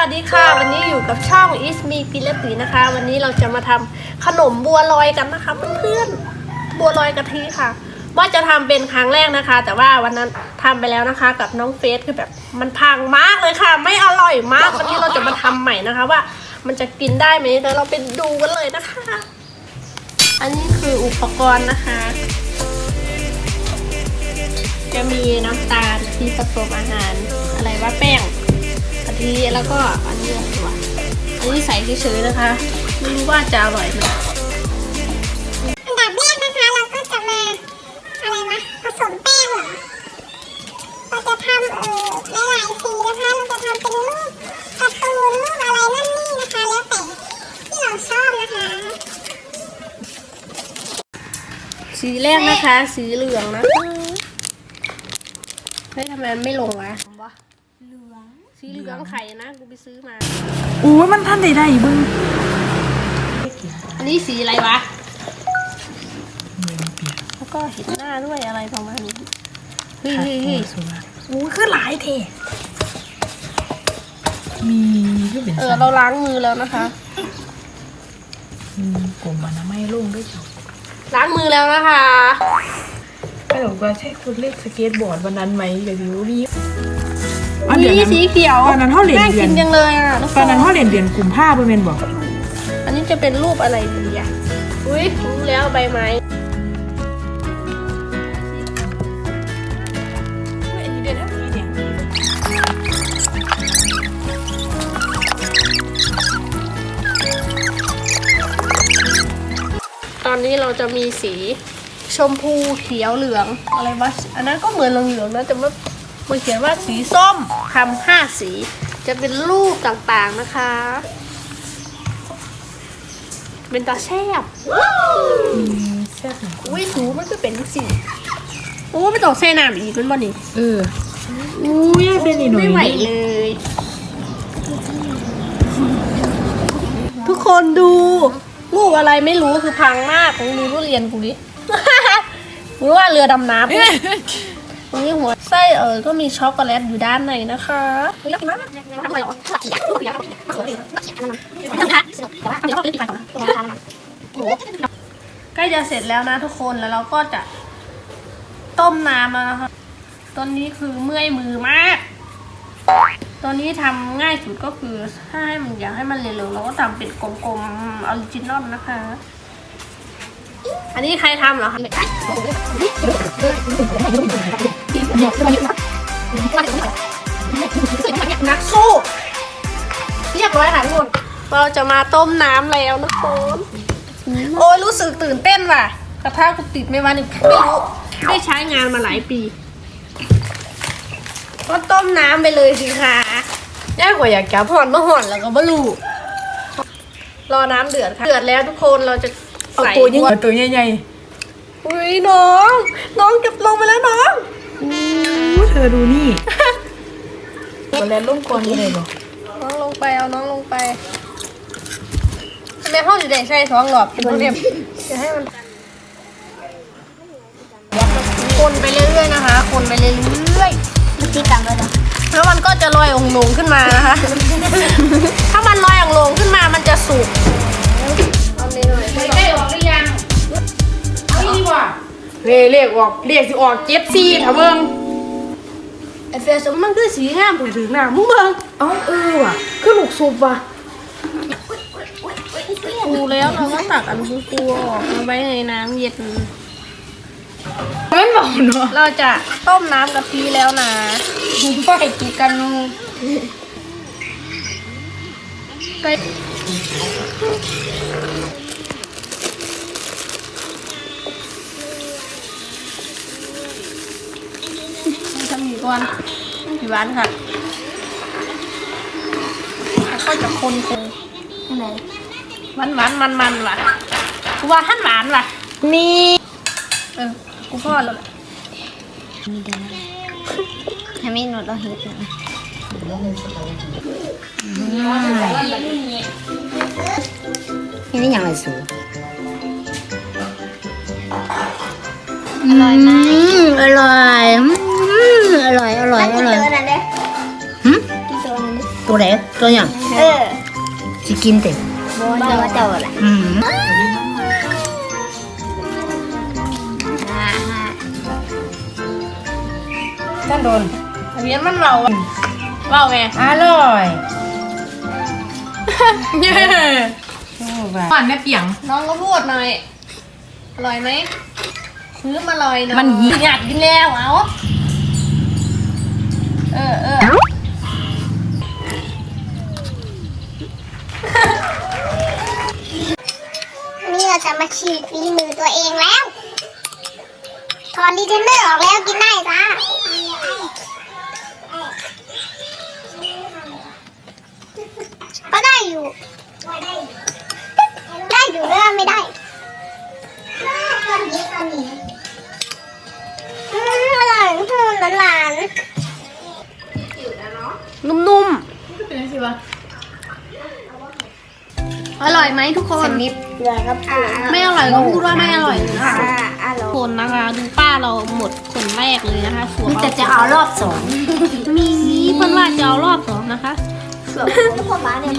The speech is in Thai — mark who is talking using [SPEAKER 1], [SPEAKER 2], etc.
[SPEAKER 1] วัสดีค่ะ วันนี้อยู่กับช่อง is me ปิเลตีนะคะ วันนี้เราจะมาทำขนมบัวลอยกันนะคะเพื่อนๆบัวลอยกะทิค่ะ ว่าจะทำเป็นครั้งแรกนะคะ แต่ว่าวันนั้นทำไปแล้วนะคะ กับน้องเฟสคือแบบมันพังมากเลยค่ะ ไม่อร่อยมากวันนี้เราจะมาทำใหม่นะคะ ว่ามันจะกินได้ไหมเดี๋ยวเราไปดูกันเลยนะคะ อันนี้คืออุปกรณ์นะคะ จะมีน้ำตาลที่ผสมอาหารอะไรว่าแป้ง กะทิแล้วก็อันนี้อะไรวะอันนี้ใส่เฉยๆนะคะ ไม่รู้ว่าจะอร่อยไหม
[SPEAKER 2] อันดับแรกนะคะเราก็จะมาอะไรนะผสมแป้งเหรอเราจะทำเอ่อหลายๆสีนะคะเราจะทำเป็นรูปการ์ตูนรูปอะไรนั่นนี่นะคะแล้วแต่ที่เราชอบนะคะ
[SPEAKER 1] สีแรกนะคะ สีเหลืองนะคะเฮ้ยทำไมมันไม่ลงวะ สีเหลืองไข่นะกูไปซื้อมา
[SPEAKER 3] โอ้ยมันท่านใดได้เบึง
[SPEAKER 1] อันนี้สีอะไรวะแล้วก็เห็นหน้าด้วยอะไรประมาณนี้เฮ้ยเฮ้ยเฮ้ย
[SPEAKER 3] โอ้ยคือหลายเทมีก็เป็น
[SPEAKER 1] เออเราล้างมือแล้วนะคะ
[SPEAKER 3] มีกลมมันนะไม่ลงด้วยจ้ะ
[SPEAKER 1] ล้างมือแล้วนะคะ
[SPEAKER 3] ก็บอกว่าใช่คนเล่นสเก็ตบอร์ดวันนั้นไหมเดี๋ยวดูนี่ อ๋อเดี๋ยว
[SPEAKER 1] นี่
[SPEAKER 3] นั้น
[SPEAKER 1] สีเขียว
[SPEAKER 3] ตอนนั้นเท่าเหรียญ
[SPEAKER 1] น่า
[SPEAKER 3] เดื
[SPEAKER 1] กิ
[SPEAKER 3] อน
[SPEAKER 1] นจังเลยอะทุกค
[SPEAKER 3] ตอนนั้นเท่าเหรียญเดือนกลุ่มผ้าเพื่อนบอก
[SPEAKER 1] อันนี้จะเป็นรูปอะไรดีอะอุ้ยรู้แล้วใบไม้
[SPEAKER 3] อันนี้เดือนเท่านี้เนี่ย
[SPEAKER 1] ตอนนี้เราจะมีสีชมพูเขียวเหลืองอะไรวะอันนั้นก็เหมือนเหลืองๆนะแต่ว่า มันเขียนว่าสีส้มทำห้าสี จะเป็นรูปต่างๆนะคะ เป็นตาแซบ
[SPEAKER 3] มีแซ่บหนึ่ง
[SPEAKER 1] อุ้ยถูมันก็เป็นสีโอ้ไม่ต้องใส่น้ำอีกมันบ่นี่
[SPEAKER 3] เอออู้ยายเป็นอีกหน่อย
[SPEAKER 1] ไม่ไหวเลย ทุกคนดูรูปอะไรไม่รู้คือพังมากของดูทุเรียนกูดิรู้ว่าเรือดำน้ำอุ๊ย ตรงนี้หัวไส้เออก็มีช็อกโกแลตอยู่ด้านในนะคะเลือกนะทำไมหรอใกล้จะเสร็จแล้วนะทุกคนแล้วเราก็จะต้มน้ำแล้วนะคะตอนนี้คือเมื่อยมือมาก ตอนนี้ทำง่ายสุดก็คือถ้าให้มันอยากให้มันเร็วๆเราก็ทำเป็นกลมๆออริจินอลนะคะ อันนี้ใครทำเหรอคะนักสู้เรียบร้อยค่ะทุกคนเราจะมาต้มน้ำแล้วนะคนโอ้ยรู้สึกตื่นเต้นว่ะกระทะกูติดไม่วันหนึ่งไม่รู้ได้ใช้งานมาหลายปี ก็ต้มน้ำไปเลยสิคะย่ากว่าอยากจับห่อนมาห่อนแล้วก็บลูรอน้ำเดือดค่ะ เดือดแล้วทุกคนเราจะ
[SPEAKER 3] เอา
[SPEAKER 1] ใส่
[SPEAKER 3] ตัวยิ่งตัวใหญ่
[SPEAKER 1] อุ้ยน้อง น้องเก็บลงไปแล้วน้อง
[SPEAKER 3] ๆอู้เธอดูนี่ตัวแรกล่มก่อนยังไงบอก
[SPEAKER 1] น้องลงไปเอาน้องลงไปทำไมห้องอยู่แดงใช่ท้องหลอดเป็นเรียบจะให้มันคนไปเรื่อยๆนะคะ คนไปเรื่อยๆ
[SPEAKER 2] เมื่อกี้ตังเลยนะ
[SPEAKER 1] แล้วมันก็จะลอยองลง เรี
[SPEAKER 3] ยเรียกออกเรียกสิออกเจ็ดสี่ถ้าเบิ่ง
[SPEAKER 1] ไอเฟสมันคือสีงามถึงถึงหน้ามึงเบิ่ง
[SPEAKER 3] เอ้าเออว่ะคือลูกซุปว่ะ
[SPEAKER 1] กูแล้วเราก็ตักอันกูกูออกเอาไว้ในน้ำเย็น
[SPEAKER 3] มันเบาเนาะ
[SPEAKER 1] เราจะต้มน้ำกะทิแล้วนะไปกินกันไป ก่อนกี่วันค่ะแล้วก็จะคนคง
[SPEAKER 2] ไหน
[SPEAKER 1] หวานหวานมันมันๆว่ะกูว่าท่านหวานว่ะ
[SPEAKER 3] มี
[SPEAKER 1] เออกูพ่อแล้วแหละ
[SPEAKER 2] มีเดินอะไรให้ไม่นวดเราเห็ดนะนี่นี่ยังไรสูอร่อยไหมอร่อย ตัว
[SPEAKER 4] ไหนตัวอย่าง
[SPEAKER 2] เออ
[SPEAKER 4] สิกินเต็ม
[SPEAKER 2] บ้าว่าเจ้าอะไร
[SPEAKER 4] อืมท่านโดน
[SPEAKER 1] อันนี้มันเราอะเราไง
[SPEAKER 4] อร่อย
[SPEAKER 1] เย้
[SPEAKER 4] โอ้ว่า
[SPEAKER 3] หวานแม่เปียง
[SPEAKER 1] น้องก็พูดหน่อย อร่อยไหมซื้อมาลอยหน่อย
[SPEAKER 4] มันหยี
[SPEAKER 1] อยากกินแล้วเอา
[SPEAKER 2] มาฉีดฝีมือตัวเองแล้วถอนดีเทนเนอร์ออกแล้วกินได้จ้าก็ได้อยู่ ได้อยู่แล้วไม่ได้อืมอร่อยทุนหวาน
[SPEAKER 1] นุ่ม
[SPEAKER 3] เป็นยังไงวะ
[SPEAKER 1] ๆ อร่อยไหมทุกคน
[SPEAKER 4] นิด
[SPEAKER 2] เลยครับ
[SPEAKER 1] ไม่อร่อยก็พูดว่าไม่อร่อยนะคะคนนะคะดูป้าเราหมดคนแรกเลยนะคะส่วน
[SPEAKER 4] แต่จะ
[SPEAKER 1] เอา
[SPEAKER 4] รอบสองมีเพื่อนว่าจะเอารอบสอง
[SPEAKER 1] นะคะ
[SPEAKER 4] ส่วนพ่อป้าเนี่ย